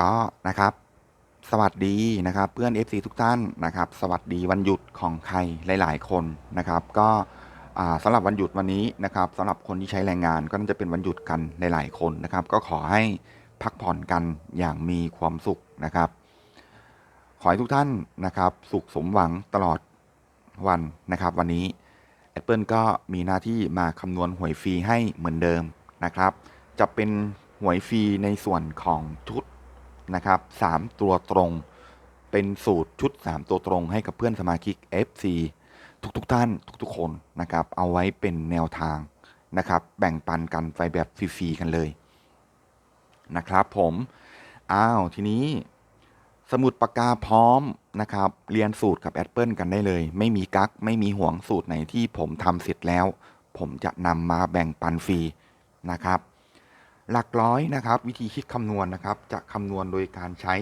ก็นะครับสวัสดีนะครับเพื่อน FC ทุกท่านนะครับ สวัสดีวันหยุดของใครหลาย ๆ คนนะครับ ก็อ่าสำหรับวันหยุดวันนี้นะครับสำหรับคนที่ใช้แรงงานก็น่าจะเป็นวันหยุดกันหลาย ๆ คนนะครับ ก็ขอให้พักผ่อนกันอย่างมีความสุขนะครับ ขอให้ทุกท่านนะครับ สุขสมหวังตลอดวันนะครับ วันนี้ Apple ก็มีหน้าที่มาคำนวณหวยฟรีให้เหมือนเดิมนะครับ จะเป็นหวยฟรีในส่วนของชุด นะครับ3ตัวตรง เป็นสูตรชุด 3 ตัวตรงให้กับเพื่อนสมาชิก FC ทุกๆทท่านทุกๆคนนะครับ เอาไว้เป็นแนวทางนะครับ แบ่งปันกันไปแบบฟรีๆกันเลยนะครับผม อ้าว ทีนี้ สมุดปากกาพร้อมนะครับ เรียนสูตรกับ Apple กันได้เลย ไม่มีกักไม่มีห่วงสูตรไหนที่ผมทำเสร็จแล้ว ผมจะนำมาแบ่งปันฟรีนะครับ หลักร้อยนะครับ วิธีคิดคำนวณนะครับ จะคำนวณโดยการใช้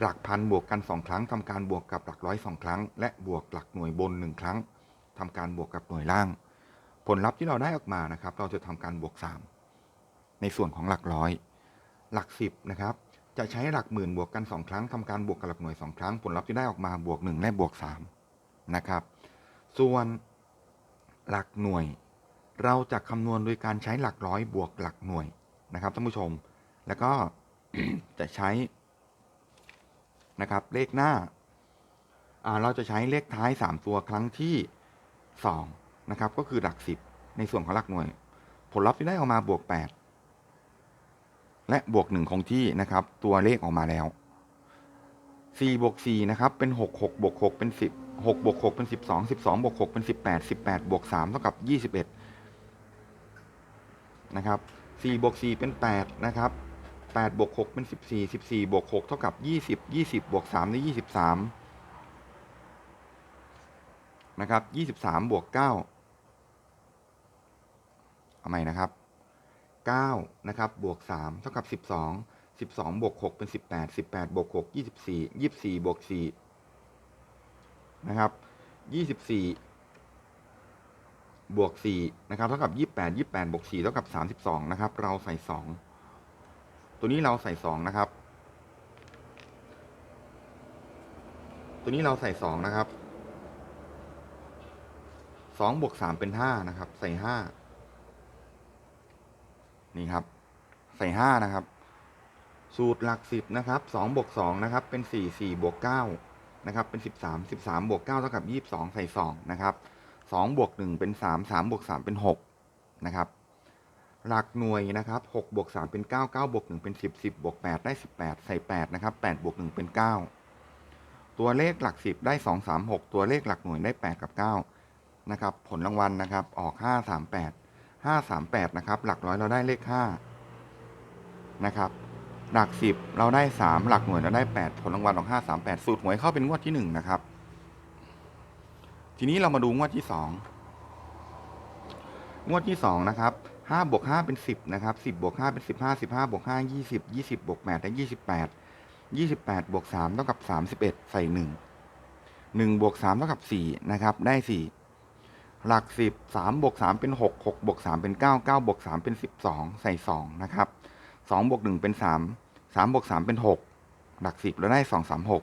หลักพันบวกกัน 2 ครั้งทำการบวกกับหลักร้อย2ครั้ง และบวกหลักหน่วยบน 1 ครั้งทำการบวกกับหน่วยล่าง ผลลัพธ์ที่เราได้ออกมานะครับ เราจะทำการบวก 3 ในส่วนของหลักร้อย หลัก 10นะครับจะใช้หลักหมื่นบวกกัน 2 ครั้งทำการบวกกับหลักหน่วย 2 ครั้ง ผลลัพธ์ที่ได้ออกมาบวก 1 และบวก3นะครับ ส่วนหลักหน่วย เราจะคำนวณโดยการใช้หลักร้อยบวกหลักหน่วย นะครับท่านผู้ชม แล้วก็จะใช้นะครับเลขหน้าอ่าเราจะใช้เลขท้าย 3 ตัวครั้งที่2นะครับก็คือหลัก 10 ในส่วนของหลักหน่วย ผลลัพธ์ที่ได้ออกมาบวก 8 และบวก 1 คงที่นะครับ ตัวเลขออกมาแล้ว 4 บวก 4 นะครับ เป็น 6 6 บวก 6 เป็น 10 6บวก6เป็น 12 12บวก6เป็น 18 18บวก3เท่ากับ 21 นะครับ 4บวก4เป็น 8 นะครับ8บวก6เป็น 14 14บวก6เท่ากับ 20 20บวก3ได้23 นะครับ 23บวก9เอาใหม่นะครับ9นะครับบวก3เท่ากับ 12 12บวก6เป็น 18 18บวก6 24 24บวก4นะครับ 24 บวก4นะครับเท่ากับ 28 28บวก4เท่ากับ 32 นะครับ เราใส่ 2 ตัวนี้เราใส่ 2 นะครับ ตัวนี้เราใส่ 2 นะครับ2บวก3เป็น 5 นะครับ ใส่ 5 นี่ครับ ใส่ 5 นะครับ สูตรหลัก 10 นะครับ2บวก2นะครับ เป็น 4 4บวก9นะครับ เป็น 13 13บวก9เท่ากับ 22 ใส่ 2 นะครับ 2บวก1เป็น 3 3บวก3เป็น6นะครับ หลักหน่วยนะครับ6บวก3เป็น 9 9บวก1เป็น 10 10บวก8ได้ 18 ใส่ 8 นะครับ8บวก1เป็น 9 ตัวเลขหลัก 10 ได้ 2 3 6 ตัวเลขหลักหน่วยได้ 8 กับ 9 นะครับ ผลรางวัลนะครับ ออก 5 3 8 5 3 8 นะครับ หลักร้อยเราได้เลข 5 นะครับ หลัก 10 เราได้ 3 หลักหน่วยเราได้ 8 ผลรางวัลออก 5 3 8 สูตรหวยเข้าเป็นงวดที่ 1 นะครับ ทีนี้เรามาดูงวดที่สองงวดที่สองนะครับห้าบวกห้าเป็นสิบนะครับสิบบวกห้าเป็นสิบห้าสิบห้าบวกห้ายี่สิบยี่สิบบวกแปดได้ยี่สิบแปดยี่สิบแปดบวกสามเท่ากับสามสิบเอ็ดใส่หนึ่งหนึ่งบวกสามเท่ากับสี่นะครับ ได้สี่หลักสิบสามบวกสามเป็นหกหกบวกสามเป็นเก้าเก้าบวกสามเป็นสิบสองใส่สองนะครับสองบวกหนึ่งเป็นสามสามบวกสามเป็นหกหลักสิบเราได้สองสามหก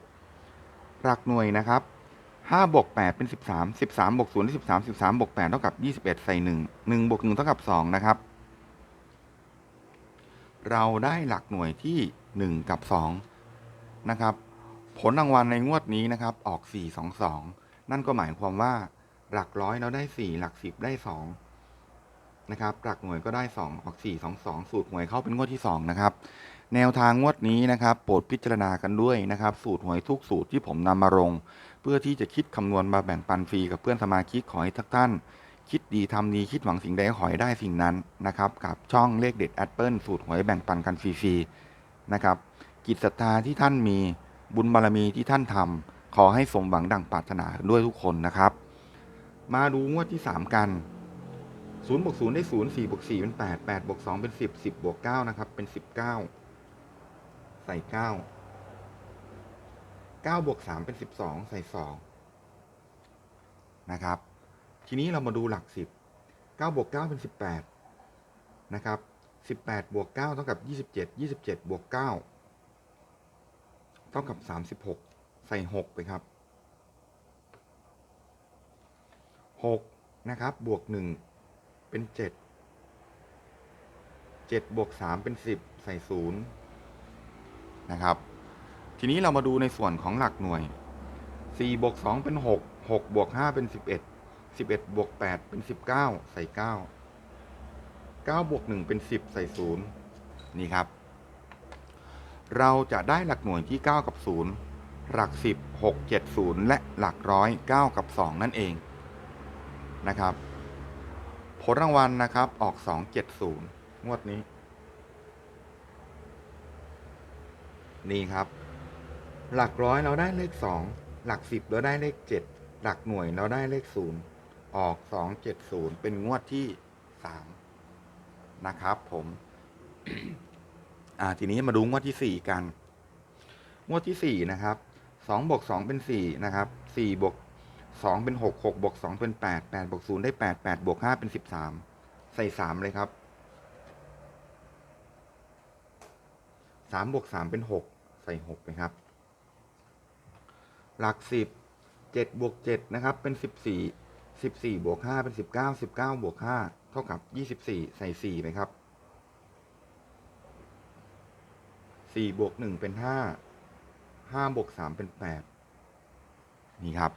หลักหน่วยนะครับ ห้าบวกแปดเป็นสิบสามสิบสามบวกศูนย์ได้สิบสามสิบสามบวกแปดเท่ากับยี่สิบเอ็ดใส่หนึ่งหนึ่งบวกหนึ่งเท่ากับสองนะครับ เราได้หลักหน่วยที่หนึ่งกับสองนะครับ ผลรางวัลในงวดนี้นะครับ ออกสี่สองสองนั่นก็หมายความว่า หลักร้อยเราได้สี่หลักสิบได้สองนะครับ หลักหน่วยก็ได้สองออกสี่สองสองสูตรหน่วยเข้าเป็นงวดที่สองนะครับ แนวทางงวดนี้นะครับโปรดพิจารณากันด้วยนะครับ สูตรหวยทุกสูตรที่ผมนำมาลงเพื่อที่จะคิดคำนวณมาแบ่งปันฟรีกับเพื่อนสมาชิกขอให้ทุกท่าน คิดดีทำดีคิดหวังสิ่งใดขอให้ได้สิ่งนั้นนะครับกับช่องเลขเด็ดแอดเปิลสูตรหวยแบ่งปันกันฟรีๆนะครับกิจศรัทธาที่ท่านมีบุญบารมีที่ท่านทำขอให้สมหวังดังปรารถนาด้วยทุกคนนะครับ มาดูงวดที่ 3 กัน0บวก0ได้ 0 4บวก4เป็น 8 8บวก2เป็น 10 10บวก9นะครับเป็น 19 ใส่9 9บวก3เป็น12ใส่2นะครับ ทีนี้เรามาดูหลัก10 9บวก9เป็น18นะครับ18บแปดบวก9เท่ากับ27 27บเจ็ดยี่สิบเจ็ดบวก9เท่ากับสามสิบหกใส่หกไปครับหกนะครับ บวกหนึ่งเป็นเจ็ดเจ็ดบวกสามเป็นสิบใส่ศูนย์ นะครับ ทีนี้เรามาดูในส่วนของหลักหน่วยสี่บวกสองเป็นหกหกบวกห้าเป็นสิบเอ็ดสิบเอ็ดบวกแปดเป็นสิบเก้าใส่เก้าเก้าบวกหนึ่งเป็นสิบใส่ศูนย์นี่ครับ เราจะได้หลักหน่วยที่ 9 กับ 0 หลัก 10 6 7 0 และหลักร้อย 9 กับ 2 นั่นเองนะครับ ผลรางวัลนะครับออก 270 งวดนี้ นี่ครับ หลักร้อยเราได้เลข2หลัก10เราได้เลข7หลักหน่วยเราได้เลข0ออก270เจ็ดศูนย์เป็นงวดที่3นะครับผม อ่าทีนี้มาดูงวดที่สี่กัน งวดที่สี่นะครับสองบวกสองเป็นสี่นะครับสี่บวกสองเป็นหกหกบวกสองเป็นแปดแปดบวกศูนย์ได้แปดแปดบวกห้าเป็นสิบสามใส่สามเลยครับสามบวกสามเป็นหก ใส่หกไปครับ หลักสิบเจ็ดบวกเจ็ดนะครับ เป็นสิบสี่สิบสี่บวกห้าเป็นสิบเก้าสิบเก้าบวกห้าเท่ากับยี่สิบสี่ใส่สี่ไปครับสี่บวกหนึ่งเป็นห้าห้าบวกสามเป็นแปดนี่ครับ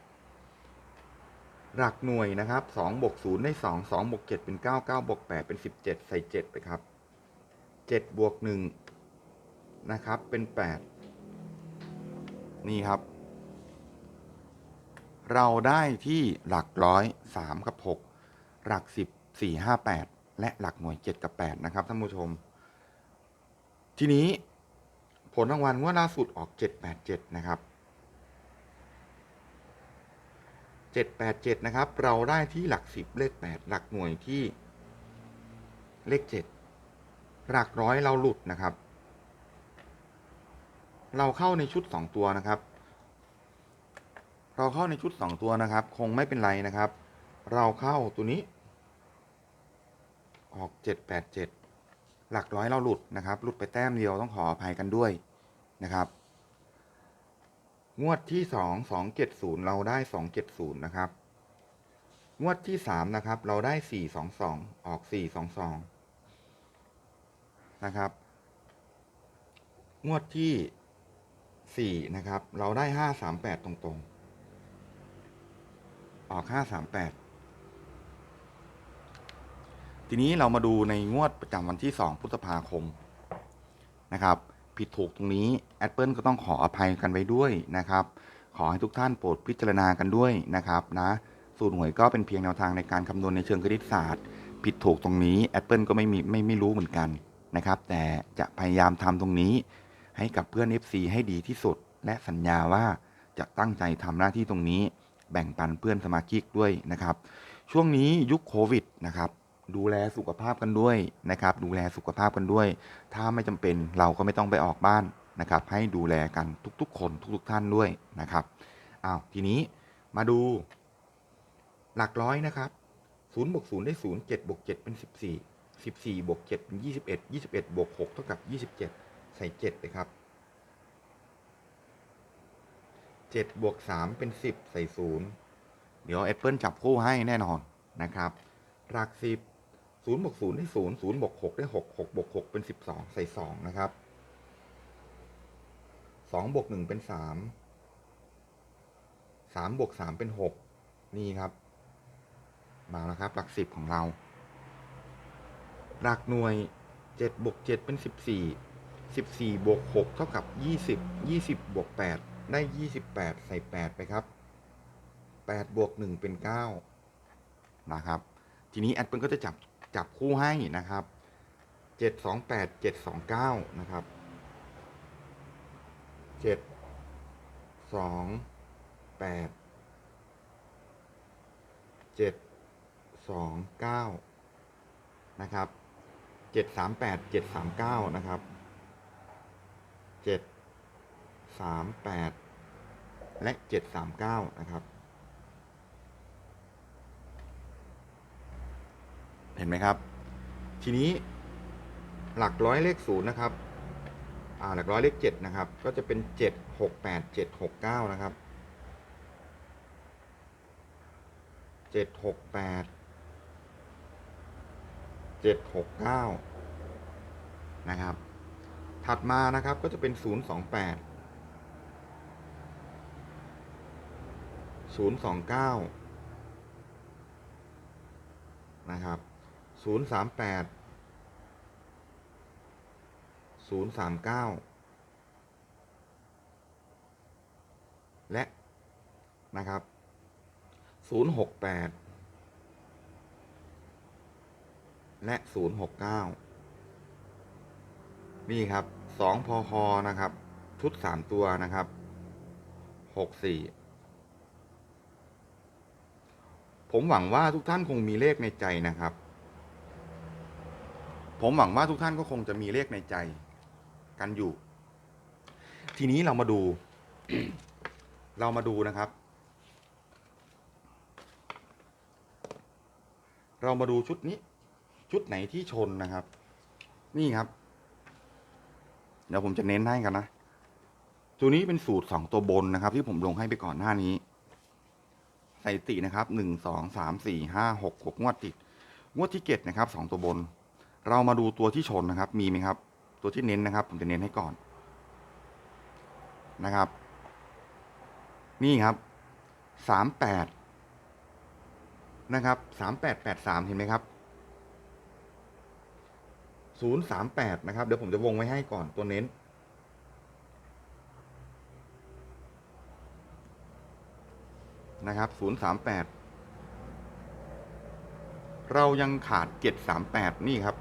หลักหน่วยนะครับสองบวกศูนย์ได้สองสองบวกเจ็ดเป็นเก้าเก้าบวกแปดเป็นสิบเจ็ดใส่เจ็ดไปครับเจ็ดบวกหนึ่งนะครับ เป็นแปด นี่ครับ เราได้ที่หลักร้อยสามกับหกหลักสิบสี่ห้าแปดและหลักหน่วยเจ็ดกับแปดนะครับท่านผู้ชม ทีนี้ผลรางวัลงวดล่าสุดออก787นะครับ787นะครับ เราได้ที่หลัก10เลข8หลักหน่วยที่เลข7หลักร้อยเราหลุดนะครับ เราเข้าในชุด 2 ตัวนะครับ เราเข้าในชุด 2 ตัวนะครับ คงไม่เป็นไรนะครับ เราเข้าตัวนี้ ออก 787 หลักร้อยเราหลุดนะครับ หลุดไปแต้มเดียวต้องขออภัยกันด้วยนะครับ งวดที่สองสองเจ็ดศูนย์เราได้สองเจ็ดศูนย์นะครับ งวดที่สามนะครับ เราได้สี่สองสองออกสี่สองสองนะครับ งวดที่ สี่นะครับ เราได้ห้าสามแปดตรงๆ ออกห้าสามแปดทีนี้เรามาดูในงวดประจำวันที่2พฤษภาคมนะครับ ผิดถูกตรงนี้แอดเปิลก็ต้องขออภัยกันไว้ด้วยนะครับ ขอให้ทุกท่านโปรดพิจารณากันด้วยนะครับนะสูตรหวยก็เป็นเพียงแนวทางในการคำนวณในเชิงคณิตศาสตร์ ผิดถูกตรงนี้แอดเปิลก็ไม่มีไม่ไม่รู้เหมือนกันนะครับ แต่จะพยายามทำตรงนี้ ให้กับเพื่อน FC ให้ดีที่สุด และสัญญาว่าจะตั้งใจทำหน้าที่ตรงนี้ แบ่งปันเพื่อนสมาชิกด้วยนะครับ ช่วงนี้ยุคโควิดนะครับดูแลสุขภาพกันด้วยนะครับ ดูแลสุขภาพกันด้วย ถ้าไม่จำเป็นเราก็ไม่ต้องไปออกบ้านนะครับ ให้ดูแลกันทุกๆ คนทุกๆท่านด้วยนะครับอ้าวทีนี้มาดู หลักร้อยนะครับศูนย์บวกศูนย์ได้ศูนย์เจ็ดบวกเจ็ดเป็นสิบสี่สิบสี่บวกเจ็ดเป็นยี่สิบเอ็ดยี่สิบเอ็ดบวกหกเท่ากับยี่สิบเจ็ด ใส่เจ็ดไปครับเจ็ดบวกสามเป็นสิบใส่ศูนย์เดี๋ยวแอปเปิลจับคู่ให้แน่นอนนะครับ หลักสิบศูนย์บวกศูนย์ได้ศูนย์ศูนย์บวกหกได้หกหกบวกหกเป็นสิบสองใส่สองนะครับสองบวกหนึ่งเป็นสามสามบวกสามเป็นหกนี่ครับ มาแล้วครับ หลักสิบของเรา หลักหน่วยเจ็ดบวกเจ็ดเป็นสิบสี่ สิบสี่บวกหกเท่ากับยี่สิบยี่สิบบวกแปดได้ยี่สิบแปดใส่แปดไปครับแปดบวกหนึ่งเป็นเก้านะครับ ทีนี้แอดเปิลก็จะจับจับคู่ให้นะครับเจ็ดสองแปดเจ็ดสองเก้านะครับเจ็ดสองแปดเจ็ดสองเก้านะครับเจ็ดสามแปดเจ็ดสามเก้านะครับ 738 และ 739 นะครับ เห็นไหมครับ ทีนี้หลักร้อยเลขศูนย์นะครับหลักร้อยเลขเจ็ดนะครับ ก็จะเป็นเจ็ดหกแปดเจ็ดหกเก้านะครับเจ็ดหกแปดเจ็ดหกเก้านะครับ ถัดมานะครับก็จะเป็นศูนย์สองแปด 029 นะครับ 038 039 และนะครับ 068 และ 069 นี่ครับ 2พอคอนะครับ ชุด 3 ตัวนะครับ 64 ผมหวังว่าทุกท่านคงมีเลขในใจนะครับ ผมหวังว่าทุกท่านก็คงจะมีเลขในใจ กันอยู่ ทีนี้เรามาดู เรามาดูนะครับ เรามาดูชุดนี้ ชุดไหนที่ชนนะครับ นี่ครับ เดี๋ยวผมจะเน้นให้กันนะ ตัวนี้เป็นสูตรสองตัวบนนะครับ ที่ผมลงให้ไปก่อนหน้านี้ สถิตินะครับหนึ่งสองสามสี่ห้าหกหกงวดติด งวดที่เจ็ดนะครับสองตัวบน เรามาดูตัวที่ชนนะครับ มีไหมครับ ตัวที่เน้นนะครับ ผมจะเน้นให้ก่อนนะครับ นี่ครับสามแปดนะครับสามแปดแปดสามเห็นไหมครับศูนย์สามแปดนะครับ เดี๋ยวผมจะวงไว้ให้ก่อนตัวเน้น นะครับศูนย์สามแปดเรายังขาดเจ็ดสามแปดนี่ครับ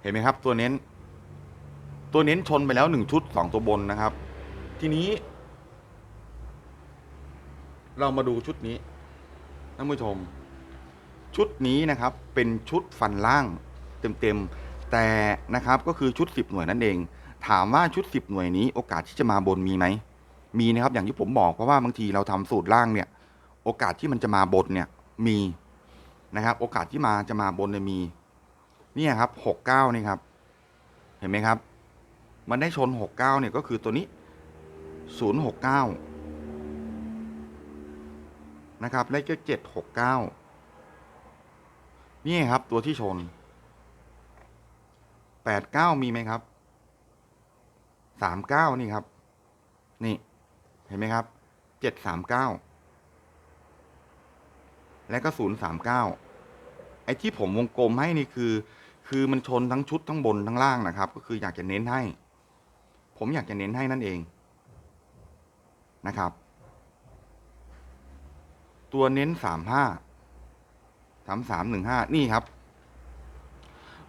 เห็นไหมครับ ตัวเน้น ตัวเน้นชนไปแล้วหนึ่งชุดสองตัวบนนะครับ ทีนี้ เรามาดูชุดนี้ท่านผู้ชม ชุดนี้นะครับ เป็นชุดฟันล่างเต็มๆ แต่นะครับก็คือชุดสิบหน่วยนั่นเอง ถามว่าชุดสิบหน่วยนี้โอกาสที่จะมาบนมีไหม มีนะครับ อย่างที่ผมบอกเพราะว่าบางทีเราทำสูตรล่างเนี่ย โอกาสที่มันจะมาบนเนี่ยมีนะครับ โอกาสที่มาจะมาบนเนี่ยมีเนี่ยครับหกเก้านี่ครับ เห็นไหมครับ มันได้ชนหกเก้าเนี่ยก็คือตัวนี้ศูนย์หกเก้านะครับเลขเจ็ดหกเก้านี่ครับตัวที่ชนแปดเก้ามีไหมครับสามเก้านี่ครับ นี่ เห็นไหมครับเจ็ดสามเก้าและก็ศูนย์สามเก้าไอ้ที่ผมวงกลมให้นี่คือ คือมันชนทั้งชุดทั้งบนทั้งล่างนะครับ ก็คืออยากจะเน้นให้ ผมอยากจะเน้นให้นั่นเองนะครับ ตัวเน้นสามห้าสามสามหนึ่งห้านี่ครับ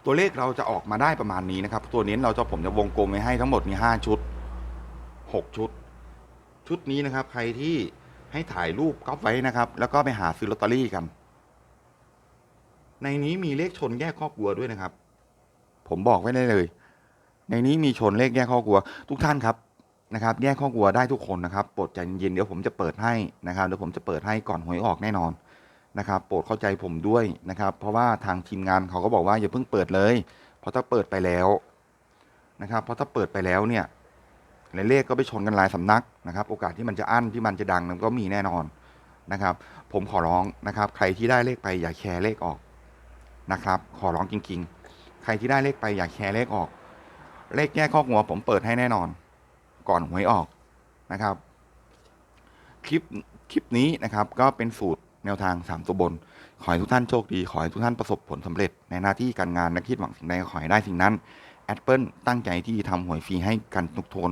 ตัวเลขเราจะออกมาได้ประมาณนี้นะครับ ตัวเน้นเราจะผมจะวงกลมไว้ให้ทั้งหมดมีห้าชุดหกชุด ชุดนี้นะครับ ใครที่ให้ถ่ายรูปก๊อปไว้นะครับ แล้วก็ไปหาซื้อลอตเตอรี่กัน ในนี้มีเลขชนแยกครอบครัวด้วยนะครับ ผมบอกไว้ได้เลย ในนี้มีชนเลขแยกครอบครัว ทุกท่านครับนะครับ แยกครอบครัวได้ทุกคนนะครับโปรดใจเย็นเดี๋ยวผมจะเปิดให้นะครับเดี๋ยวผมจะเปิดให้ก่อนหวยออกแน่นอนนะครับโปรดเข้าใจผมด้วยนะครับ เพราะว่าทางทีมงานเขาก็บอกว่าอย่าเพิ่งเปิดเลย เพราะถ้าเปิดไปแล้วนะครับ เพราะถ้าเปิดไปแล้วเนี่ย เลขก็ไปชนกันหลายสำนักนะครับ โอกาสที่มันจะอั้นที่มันจะดังมันก็มีแน่นอนนะครับ ผมขอร้องนะครับ ใครที่ได้เลขไปอย่าแชร์เลขออกนะครับ ขอร้องจริง ๆ ใครที่ได้เลขไปอย่าแชร์เลขออก เลขแยกข้อหัวผมเปิดให้แน่นอน ก่อนหวยออกนะครับ คลิปคลิปนี้นะครับ ก็เป็นสูตรแนวทางสามตัวบน ขอให้ทุกท่านโชคดี ขอให้ทุกท่านประสบผลสำเร็จในหน้าที่การงานและคิดหวังสิ่งใดขอให้ได้สิ่งนั้น แอดเปิลตั้งใจที่ทำหวยฟรีให้กันทุกโทน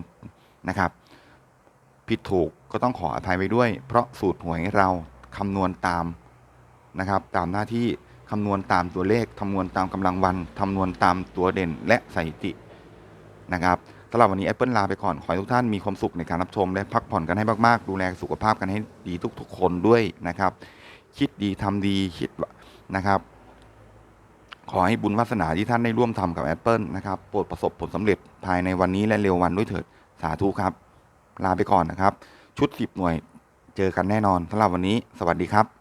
นะครับ ผิดถูกก็ต้องขออภัยไว้ด้วย เพราะสูตรหวยเราคำนวณตามนะครับ ตามหน้าที่คำนวณตามตัวเลขคำนวณตามกำลังวันคำนวณตามตัวเด่นและสถิตินะครับสำหรับวันนี้ Apple ลาไปก่อน ขอให้ทุกท่านมีความสุขในการรับชม และพักผ่อนกันให้มากๆ ดูแลสุขภาพกันให้ดีทุกๆคนด้วยนะครับ คิดดีทำดีคิดนะครับ ขอให้บุญวาสนาที่ท่านได้ร่วมทำกับ Apple นะครับโปรดประสบผลสำเร็จภายในวันนี้และเร็ววันด้วยเถิดสาธุครับ ลาไปก่อนนะครับ ชุดสิบหน่วย เจอกันแน่นอนสำหรับวันนี้ สวัสดีครับ